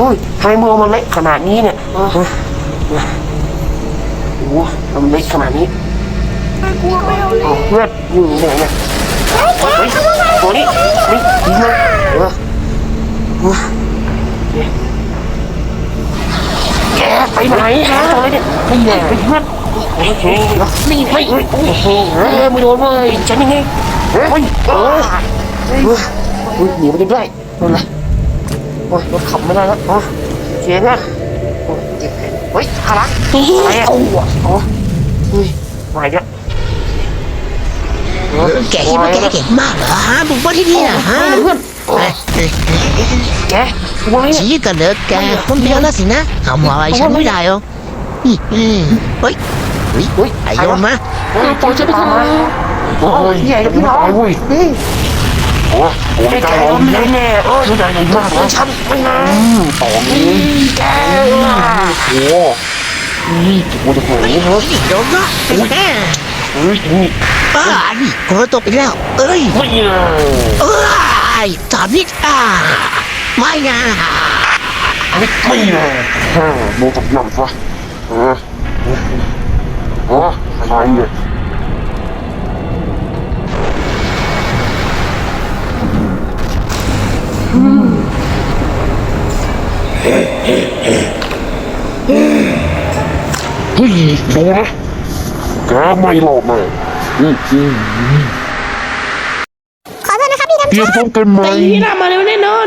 เฮ้ยทำไมมือมันเล็กขนาดนี้เนี่ยโอ้โหทำไมมันเล็กขนาดนี้กลัวไม่เอาเลยเอาเพื่อนอยู่ไหนเนี่ยเฮ้ยตัวนี้นี่ดีมากเออเออแกไปไหนฮะตัวนี้เนี่ยไม่แน่ไปเพื่อนโอ้โหนี่ไม่โอ้โหเออไม่โดนเว้ยฉันยังไงเฮ้ยเออเฮ้ยเฮ้ยหนีไปได้ด้วยโดนอะไร โอ้ยรถขับไม่ได้แล้วอ๋อเสียงอะโอ้ยเจ็บเฮ้ยอะไรอะไรอะโอ้โหเฮ้ยมาอีกแล้วแกคิดว่าแกเก่งมากเหรอฮะบุกมาที่นี่นะฮะเพื่อนเอ้ยเอ้ยแกวางเนี่ยชี้กันเหรอแกคนเดียวนะสินะทำอะไรฉันไม่ได้หรอกอืมอืมเฮ้ยเฮ้ยเฮ้ยไอ้โยนมาปล่อยฉันไปทำไมโอ้ยใหญ่กับพี่น้องเว้ยนี่ โอ้โหแกใจแกร้อนแน่แน่เออใจร้อนมากนะฉันไม่นะต่อนี้แกโอ้นี่โอ้โหเฮ้ยนี่โดนะแม่เฮ้ยนี่บ้านี่โคตรตกไปแล้ว เอ้ยไม่เออเอ้ยสามนิดอ่าไม่นะไม่ไม่เออเออโมตกย่อนซะเออเอออะไรเนี่ย เฮ้ยดูนะแกไม่หลอกแน่อืมขอโทษนะครับพี่ดำเตรียมพบกันไหมแต่อีพี่ามาเร็วแน่นอน